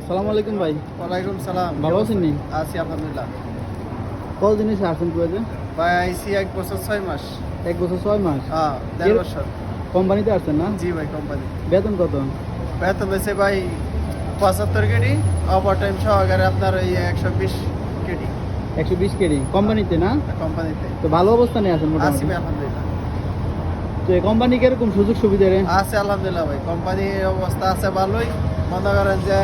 আসসালামু আলাইকুম ভাই। ওয়ালাইকুম সালাম। ভালো আছেন নি? আছি আলহামদুলিল্লাহ। কতদিন এসে আসেন কুয়েতে ভাই আইসি এক বছর ছয় মাস। এক বছর ছয় মাস? হ্যাঁ দেড় বছর। কোম্পানিতে আসছেন না? জি ভাই কোম্পানি। বেতন কত? বেতন হয়েছে ভাই পঁচাত্তর কেডি ওভার টাইম সহকারে আপনার ওই একশো বিশ কেডি একশো বিশ কেডি কোম্পানিতে না? কোম্পানিতে। তো ভালো অবস্থানে আছেন আছি আলহামদুলিল্লাহ। তো এই কোম্পানি কীরকম সুযোগ সুবিধা আছে আলহামদুলিল্লাহ ভাই কোম্পানির অবস্থা আছে ভালোই। মনে করেন যে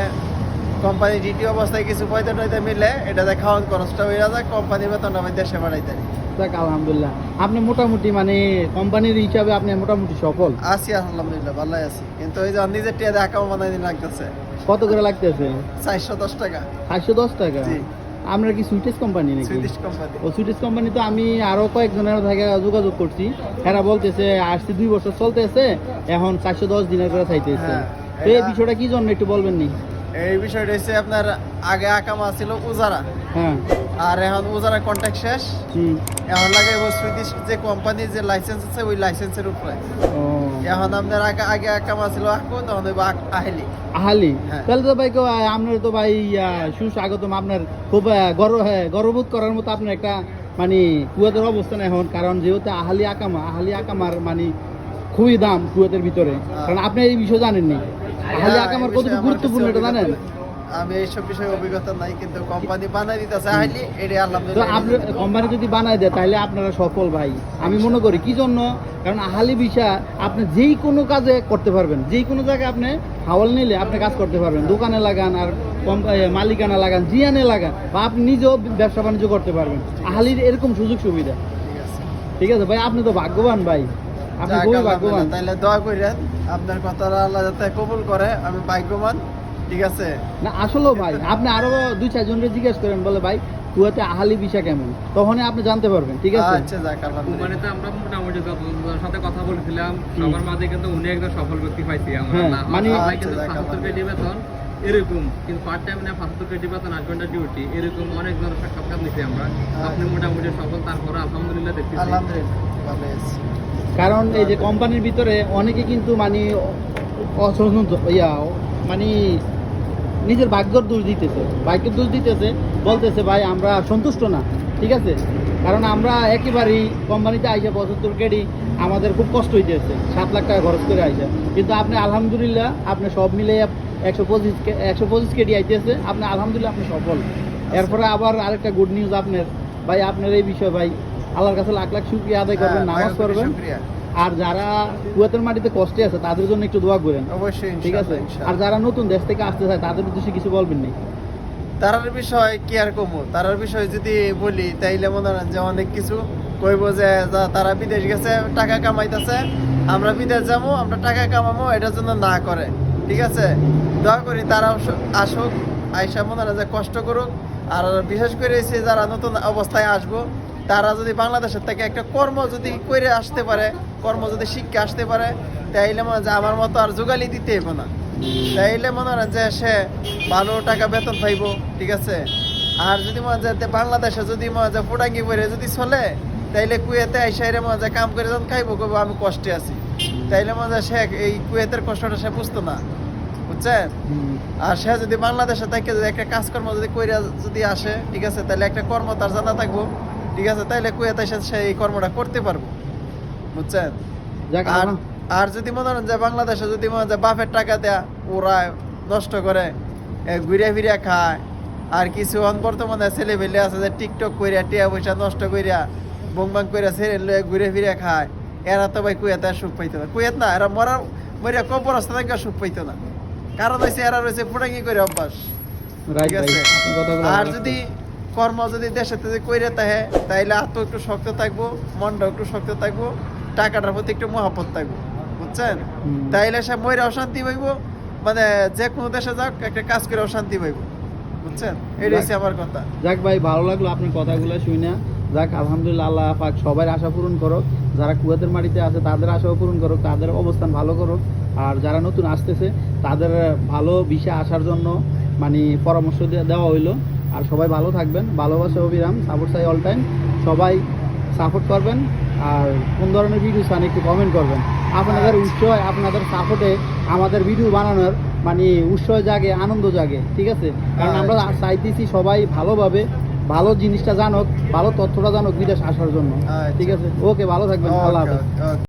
কোম্পানি ডিটি অবস্থায় কিছু পয়সা টয়সা মিলে এটাতে খাওয়ান খরচটা হয়ে যায় কোম্পানির বেতনটা আমি দেশে বাড়াইতে যাক আলহামদুলিল্লাহ। আপনি মোটামুটি মানে কোম্পানির হিসাবে আপনি মোটামুটি সফল। আছি আলহামদুলিল্লাহ ভালোই আছি। কিন্তু ওই যে নিজের টিয়া দেখা বানাই দিন লাগতেছে। কত করে লাগতেছে? চারশো দশ টাকা। চারশো দশ টাকা? জি। আমরা কি সুইটেস কোম্পানি নাকি? সুইডিশ কোম্পানি ও সুইটেস কোম্পানি তো আমি আরও কয়েকজনের থেকে যোগাযোগ করছি। এরা বলতেছে আসছে দুই বছর চলতেছে এখন চারশো দশ দিনের করে চাইতেছে। হ্যাঁ, তো এই এটা- বিষয়টা কি জন্য একটু বলবেন নি? এই বিষয়টা হচ্ছে আপনার আগে আকামা ছিল উজারা। হ্যাঁ। আর এখন উজারা কন্ট্যাক্ট শেষ। হুম। এখন লাগে সুইডিশ যে কোম্পানির যে লাইসেন্স আছে ওই লাইসেন্সের উপরে। এখন আপনার আগে আগে আকামা ছিল আকুন তখন আক- আহেলি। আহালি? হ্যাঁ। তাহলে তো ভাই আপনার তো ভাই সুস্বাগতম। আপনার খুব গর্ব হ্যাঁ গর্ববোধ করার মতো আপনার একটা মানে কুয়েতের অবস্থান এখন। কারণ যেহেতু আহালি আকামা আহালি আকামার মানে খুবই দাম কুয়েতের ভিতরে। কারণ আপনি এই বিষয় জানেননি। আকামার কতটুকু গুরুত্বপূর্ণ এটা জানেন? আমি এইসব বিষয়ে অভিজ্ঞতা নাই কিন্তু কোম্পানি বানাই দিতেছে এটা আলহামদুলিল্লাহ। আপনার কোম্পানি যদি বানায় দেয় তাহলে আপনারা সফল ভাই। আমি মনে করি কি জন্য? কারণ আহালি বিষয় আপনি যেই কোনো কাজে করতে পারবেন যেই কোনো জায়গায় আপনি হাওয়াল নিলে আপনি কাজ করতে পারবেন। দোকানে লাগান আর মালিকানা লাগান জিয়ানে লাগান বা আপনি নিজেও ব্যবসা বাণিজ্য করতে পারবেন। আহালির এরকম সুযোগ সুবিধা ঠিক আছে ভাই আপনি তো ভাগ্যবান ভাই। তাইলে দোয়া করেন আপনার কথাটা আল্লাহ যাতে কবুল করে আমি ভাগ্যবান ঠিক আছে? না আসলেও ভাই আপনি আরও দুই চারজনকে জিজ্ঞেস করেন বলে ভাই কুয়াতে আহালি বিষয় কেমন? তখনই আপনি জানতে পারবেন ঠিক আছে? আচ্ছা যাক আলহামদুলিল্লাহ। কোম্পানিতে আমরা মোটামুটি যতজনের সাথে কথা বলেছিলাম সবার মাঝে কিন্তু উনি একজন সফল ব্যক্তি পাইছি আমরা। হ্যাঁ, মানে- আচ্ছা, বেতন এরকম কিন্তু পার্ট টাইম না পাঁচাত্তর পেটি বেতন আট ঘণ্টা ডিউটি এরকম অনেক ধরনের সাক্ষাৎকার নিছি আমরা। আপনি মোটামুটি সফল তারপরে আলহামদুলিল্লাহ দেখতেছি। আলহামদুলিল্লাহ ভালো আছি। কারণ এই যে কোম্পানির ভিতরে অনেকে কিন্তু মানে অসন্তুষ্ট ইয়া মানে নিজের ভাগ্যর দোষ দিতেছে। ভাগ্যের দোষ দিতেছে, বলতেছে, ভাই, আমরা সন্তুষ্ট না। ঠিক আছে? কারণ আমরা একেবারেই কোম্পানিতে আইসা পঁচাত্তর কেডি আমাদের খুব কষ্ট হইতেছে, সাত লাখ টাকা খরচ করে আইসা। কিন্তু আপনি আলহামদুলিল্লাহ, আপনি সব মিলে একশো পঁচিশ একশো পঁচিশ কেডি আইতেছে, আপনি আলহামদুলিল্লাহ আপনি সফল। এরপরে আবার আরেকটা গুড নিউজ আপনার, ভাই, আপনার এই বিষয়, ভাই আল্লাহর কাছে লাখ লাখ শুক্রিয়া আদায় করবেন হ্যাঁ, নামাজ পড়বেন। আর যারা কুয়েতের মাটিতে কষ্টে আছে তাদের জন্য একটু দোয়া করেন। অবশ্যই ঠিক আছে। আর যারা নতুন দেশ থেকে আসতে চায় তাদের উদ্দেশ্যে কিছু বলবেন নি তারার বিষয় কি আর কমু? তারার বিষয় যদি বলি তাইলে মনে হয় যে অনেক কিছু কইব যে তারা বিদেশ গেছে টাকা কামাইতেছে আমরা বিদেশ যাব আমরা টাকা কামাবো এটার জন্য না করে। ঠিক আছে? দয়া করি তারা আসুক আইসা মনে হয় যে কষ্ট করুক আর বিশেষ করে যারা নতুন অবস্থায় আসব তারা যদি বাংলাদেশের থেকে একটা কর্ম যদি করে আসতে পারে, কর্ম যদি শিক্ষা আসতে পারে, তাইলে মনে হয় আমার মতো আর যোগালি দিতে হইব না। তাইলে মনে হয় যে সে ভালো টাকা বেতন পাইব, ঠিক আছে? আর যদি মনে হয় বাংলাদেশে যদি মনে হয় ফুটাঙ্গি করে যদি চলে, তাইলে কুয়েতে আইসাইরে মনে হয় কাম করে যখন খাইবো, কইব আমি কষ্টে আছি। তাইলে মনে হয় সে এই কুয়েতের কষ্টটা সে বুঝতো না, বুঝছেন? আর সে যদি বাংলাদেশে থেকে যদি একটা কাজকর্ম যদি কইরা যদি আসে, ঠিক আছে? তাহলে একটা কর্ম তার জানা থাকব। ঠিক আছে? তাইলে কুয়েতে এসে সে এই কর্মটা করতে পারব। বুঝছেন? আর আর যদি মনে করেন যে বাংলাদেশে যদি মনে হয় যে বাপের টাকা দেয়া ওরা নষ্ট করে ঘুরে ফিরে খায় আর কিছু অন বর্তমানে ছেলে পেলে আছে যে টিকটক কইরা টিয়া পয়সা নষ্ট কইরা বংবাং কইরা ছেড়ে লয়ে ঘুরে ফিরে খায় এরা তো ভাই কুয়েতে সুখ পাইতো না। কুয়েত না এরা মরার মরিয়া কবর রাস্তা থেকে সুখ পাইতো না। কারণ হয়েছে এরা রয়েছে ফুটাঙ্গি করে অভ্যাস। ঠিক আছে? আর যদি কর্ম যদি দেশে যদি কইরে তাহে তাইলে আত্ম একটু শক্ত থাকব মনটা একটু শক্ত থাকব টাকাটার প্রতি একটু মহাপত থাকব বুঝছেন? তাইলে সে ময়রাও অশান্তি পাইব মানে যে কোনো দেশে যাক একটা কাজ করে অশান্তি পাইব বুঝছেন? এটাই হচ্ছে আমার কথা। যাক ভাই ভালো লাগল আপনার কথাগুলো শুনে। যাক আলহামদুলিল্লাহ আল্লাহ পাক সবার আশা পূরণ করুক। যারা কুয়েতের মাটিতে আছে তাদের আশাও পূরণ করুক তাদের অবস্থান ভালো করুক। আর যারা নতুন আসতেছে তাদের ভালো বিষয় আসার জন্য মানে পরামর্শ দেওয়া হইল। আর সবাই ভালো থাকবেন। ভালোবাসা অভিরাম সাপোর্ট চাই অল টাইম সবাই সাপোর্ট করবেন আর কোন ধরনের ভিডিও চান একটু কমেন্ট করবেন। আপনাদের উৎসাহ আপনাদের সাপোর্টে আমাদের ভিডিও বানানোর মানে উৎসব জাগে আনন্দ জাগে ঠিক আছে? কারণ। আমরা চাইতেছি সবাই ভালোভাবে ভালো জিনিসটা জানুক ভালো তথ্যটা জানুক বিদেশ আসার জন্য। আচ্ছা। ঠিক আছে? ওকে ভালো থাকবেন। আল্লাহ ওকে, হাফেজ ওকে।